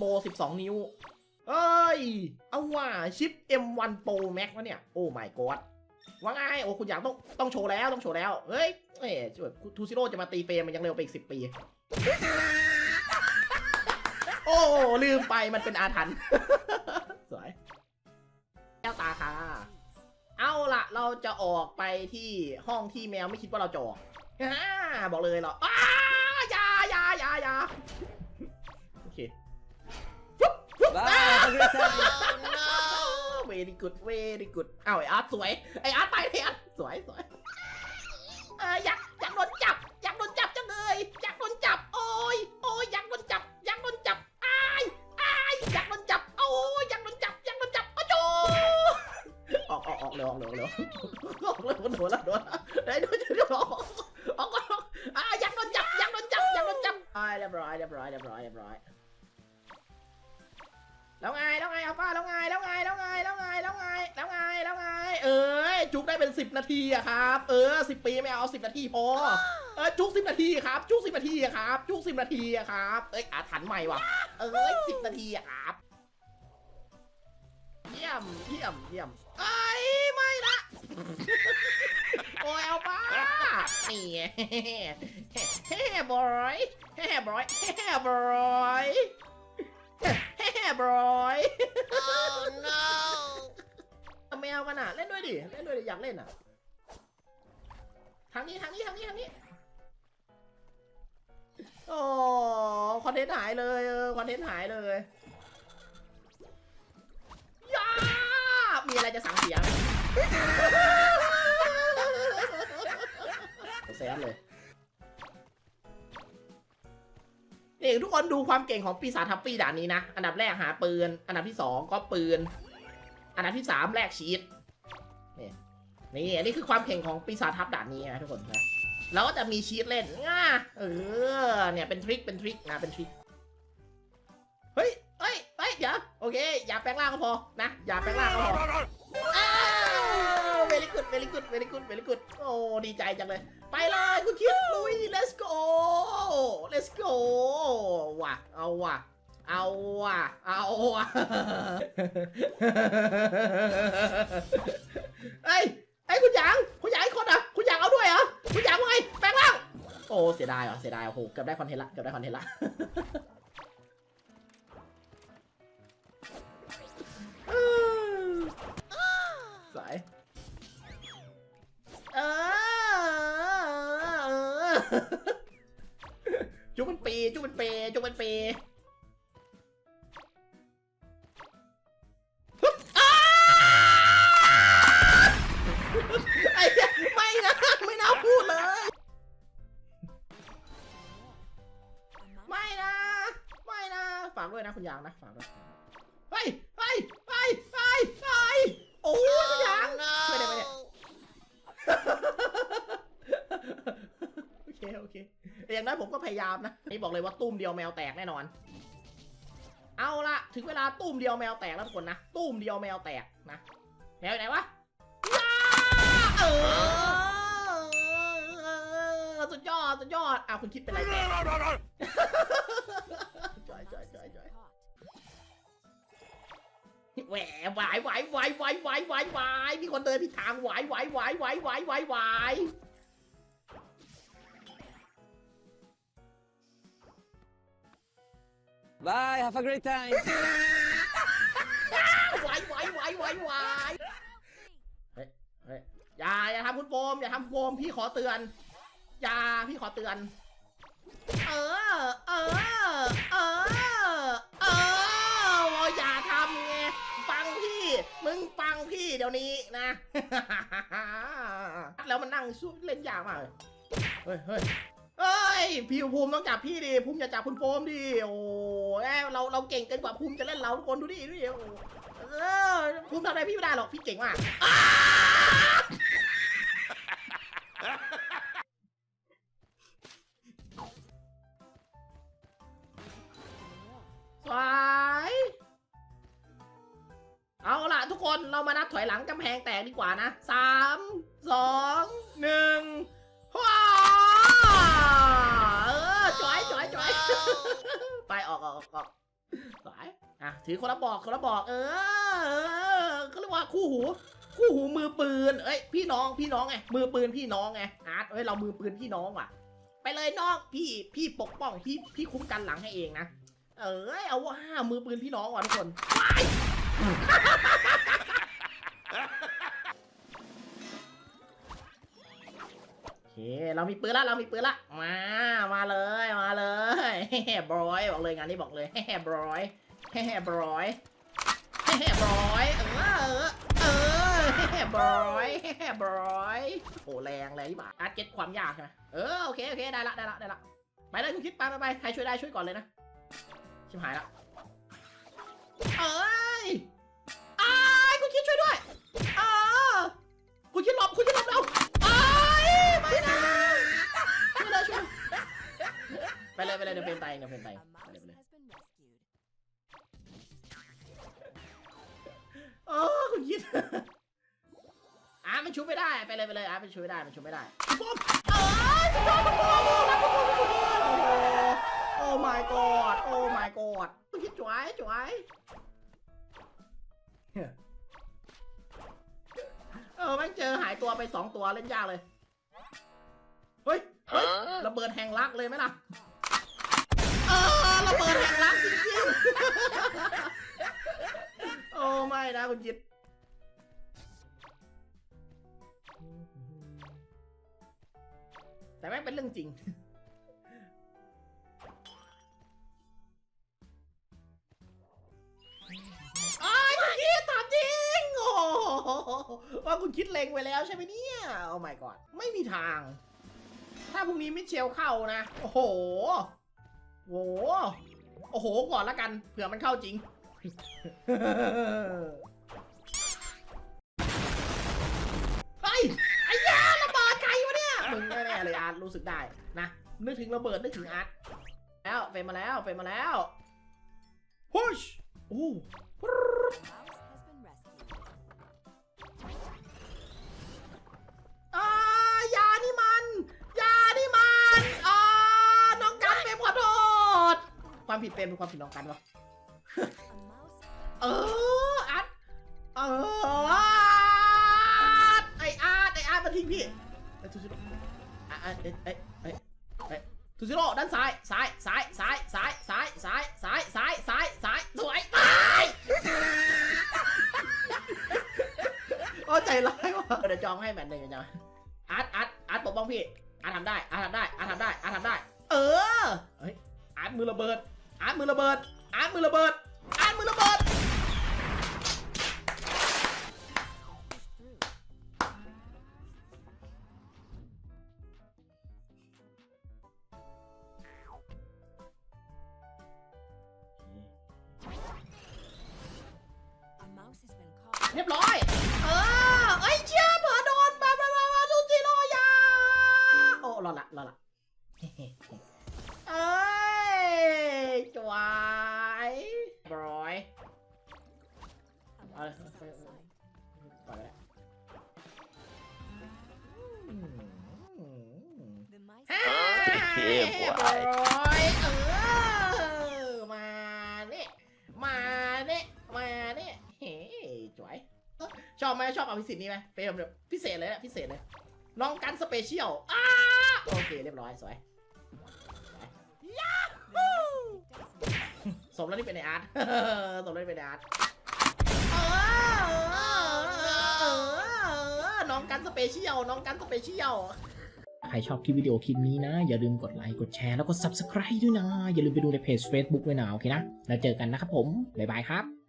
Pro 12 นิ้ว เอ้ย เอาว่าชิป M1 Pro Max วะเนี่ย โอ้ my god ว่าไงโอ้คุณอยากต้องต้องโชว์แล้วต้องโชว์แล้ว เฮ้ยเอ้ยทูซิโร่จะมาตีเฟรมมันยังเร็วไปอีกสิปี โอ้ ลืมไปมันเป็นอาถรรพ์สวยแก้วตาค่ะเอาละเราจะออกไปที่ห้องที่แมวไม่คิดว่าเราจะออกบอกเลยเหรออ้าอยาอยาอยาอยาอเคฟึ บฟึบ Bye, have a great time. เวดีกุดเวดีกุดอ้าวไออาร์ตสวย ไออาร์ตไปเลยอาร์ตสวยสวยเอออยากอยากโดนจับ อยากโดนจับจังเลยอยากโดนจับ โอ้ยโอ้ยอยากโดนจับ อยากโดนจับอ้ายอ้ายอยากโดนจับ โอ้ยอยากโดนจับ อยากโดนจับอ้าวโจออกออกออกเร็วออกเร็วเร็วออกเร็วโดนแล้วโดนล้วไอ้โดนโดนออกออกก่อนออกอ่าอยากโดนจับ อยากโดนจับ อยากโดนจับอ่าเรียบร้อยเรียบร้อยเรียบร้อยเรียบร้อย แล้วไงแล้วไงเอาป้าแล้วไงแล้วไงแล้วไงแล้วไงแล้วไงแล้วไงแล้วไง เอ้ยจุกได้เป็นสิบนาทีอะครับ เออสิบปีไม่เอาสิบนาทีพอเออจุกสิบนาทีครับจุกสิบนาทีอะครับ จุกสิบนาทีอะครับเอ้ยอาถรรพ์ใหม่ว่ะเอ้ยสิบนาทีอะครับเยี่ยมเยี่ยมเยี่ยมไอ้ยไม่ละโอ้ยเอาป้านี่ไงเฮ้บอยเฮ้บอยเฮ้บอย เฮ้บอย Oh no! ทำแมวกันอะ เล่นด้วยดิ เล่นด้วยดิอยากเล่นอะ ทางนี้ทางนี้ทางนี้ทางนี้ โอ้คอนเทนต์หายเลยเออคอนเทนต์หายเลยย่ามีอะไรจะสั่งเสียไหมแซดเลย นี่ทุกคนดูความเก่งของปีศาจทัพปี้ด่านนี้นะ อันดับแรกหาปืน อันดับที่สองก็ปืน อันดับที่สามแลกชีตนี่นี่นนี้คือความเก่งของปีศาจทัพด่านนี้นะทุกคนนะเราก็จะมีชีตเล่นง่าเออ เนี่ยเป็นทริค เป็นทริคนะ เป็นทริค เฮ้ยเฮ้ยเฮ้ยเดี๋ยว โอเค อย่าแปลงร่างก็พอ นะ อย่าแปลงร่างก็พออ เวลิกุดเวลิกุดเวลิกุดเวลิกุดโอ้ดีใจจังเลย ไปเลยคุณคิดลุย let's go let's go ว่ะเอาว่ะเอาว่ะเอาว่ะเฮ้ยไอ้ยคุณหยางคุณหยางไอ้คนอะคุณหยางเอาด้วยเหรอคุณหยางว่าไงแปลงร่างโอ้เสียดายว่ะเสียดายโอ้โหเกือบได้คอนเทนต์ละเกือบได้คอนเทนต์ละสาย จุกเป็นปีจุกเป็นปีจุกเป็นปีไอ้เหี้ยไม่นะไม่น่าพูดเลย ไม่นะ ไม่นะ ฝากด้วยนะคุณยางนะ ฝากด้วยเฮ้ยเฮ้ยเฮ้ยเฮ้ยเฮ้ยโอ้ยคุณยาง ไม่ได้ไม่ได้ โอเค โอเค แต่อย่างน้อยผมก็พยายามนะนี่บอกเลยว่าตุ้มเดียวแมวแตกแน่นอน เอาละถึงเวลาตุ้มเดียวแมวแตกแล้วทุกคนนะตุ้มเดียวแมวแตกนะแมวไหนวะย่าเออสุดยอดสุดยอดอ้าวคุณคิดเป็นไรแตกจอยจอยจอยจอยแหวไหวไหวไหวไหวไหวไหวไหวมีคนเดินผิดทางไหวไหวไหวไหวไหวไหวไหว Bye, have a great time. ไหวไหวไหวไหวไหวเฮ้ยเฮ้ยอย่าอย่าทำคุณโฟมอย่าทำโฟมพี่ขอเตือน อย่าพี่ขอเตือน เออ เออ เออ เอออย่าทำไงฟังพี่ มึงฟังพี่เดี๋ยวนี้นะ แล้วมันนั่งสู้เล่นยากมากเลยเฮ้ยเฮ้ย เอ้ยพี่ภูมิต้องจับพี่ดิภูมิอย่าจับคุณโฟมดิโอ้ยเราเราเก่งเกินกว่าภูมิจะเล่นเราทุกคนดูดิดูดิโอ้เออภูมิทำอะไรพี่ไม่ได้หรอกพี่เก่งมากอ้าสวยเอาล่ะทุกคนเรามานับถอยหลังกำแพงแตกดีกว่านะสามสอง ก็สายอะถือคนละบอกคนละบอก เออเขาเรียกว่าคู่หู คู่หูมือปืนเอ้ยพี่น้องพี่น้องไงมือปืนพี่น้องไงอาร์ตเอ้ยเรามือปืนพี่น้องว่ะ ไปเลยน้องพี่พี่ปกป้องพี่พี่คุ้มกันหลังให้เองนะเอ้ยเอาว่ามือปืนพี่น้องว่ะทุกคน เรามีปืนละเรามีปืนละมา มาเลยมาเลยบรอยบอกเลยงานนี้บอกเลยบรอยบรอยบรอยเออเออบรอยบรอยโอ้แรงเลยที่บ้าอาร์ตเก็ตความยากใช่ไหมเออโอเคโอเคได้ละได้ละได้ละไปเลยคุณคิดไปไปไปใครช่วยได้ช่วยก่อนเลยนะชิบหายละเออ เลยไปเลยเดี๋ยวเพลงไปเองเดี๋ยวเพลงไป A ไปเลย mouse ไปเลย has been rescued. เออคุณคิดอะมันชุบไม่ได้ไปเลยไปเลยอะมันชุบไม่ได้มันชุบไม่ได้คุณบอมเอ้ยคุณบอมคุณบอมคุณบอมคุณบอมคุณบอมโอ้ my god โอ้ my god คุณคิดจ๋วยจ๋วยเออแม่งเจอหายตัวไปสองตัวเล่นยากเลย เฮ้ย เฮ้ย ระเบิดแห่งรักเลยไหมล่ะ เออระเบิดแห่งรักจริงๆ โอ้ไม่นะคุณจิตแต่แม่งเป็นเรื่องจริงอ้ยคุณคิดถามจริง โอ้ว่าคุณคิดเลงไว้แล้วใช่ไหมเนี่ย โอ้ my god ไม่มีทาง ถ้าพรุ่งนี้มิเชลเข้านะ โอ้โห โอ้โหโอ้โหก่อนละกันเผื่อมันเข้าจริงเฮ้ยไอ้ยาระเบิดใครวะเนี่ยมึงแน่ๆเลยอาร์ตรู้สึกได้นะนึกถึงระเบิดนึกถึงอาร์ตแล้วเฟรมมาแล้วเฟรมมาแล้วพุชโอ้ ความผิดเป็นเป็นความผิดน้องกันวะ A mouse เอออาร์ตเอออาร์ตไออาร์ตไออาร์ตมาทิ้งพี่ไอทูซิโร่อะอะเอ้ยเอ้ยเอ้ยเอ้ยทูซิโร่ด้านซ้ายซ้ายซ้ายซ้ายซ้ายซ้ายซ้ายซ้ายซ้ายซ้ายซ้ายสวยไปโอ้ใจร้ายว่ะเดี๋ยวจองให้แมตช์หนึ่งเดี๋ยวจองอาร์ตอาร์ตอาร์ตปกป้องพี่อาร์ตทำได้อาร์ตทำได้อาร์ตทำได้อาร์ตทำได้ เออเฮ้ยอาร์ตมือระเบิด อาร์ตมือระเบิด อาร์ตมือระเบิด อาร์ตมือระเบิด เรียบร้อย เออไอ้เชี่ยเผื่อโดนมามามามาดูจิโร่ยาโอ้รอดละรอดละเอ้ย จวายบรอย A Uh, mouse is uh, outside. ปล่อยไปแล้วอืมอืม The mice ฮ่าเฮ้ยบอยบรอยเออมาเนี่ยมาเนี่ยมาเนี่ยเฮ้ยจวยชอบไหมชอบอภิสิทธิ์นี้ไหมเฟรมแบบพิเศษเลยนะพิเศษเลยน้องกันสเปเชียลอ้าโอเคเรียบร้อยสวย มแล้วที่เป็นในอาร์ตสมแล้วที่เป็นในอาร์ตเออเออเออน้องกันสเปเชียลน้องกันสเปเชียล ใครชอบคลิปวิดีโอคลิปนี้นะ อย่าลืมกดไลค์ กดแชร์ แล้วก็ Subscribe ด้วยนะ อย่าลืมไปดูในเพจ Facebook ด้วยนะ โอเคนะ แล้วเจอกันนะครับผม บ๊ายบายครับ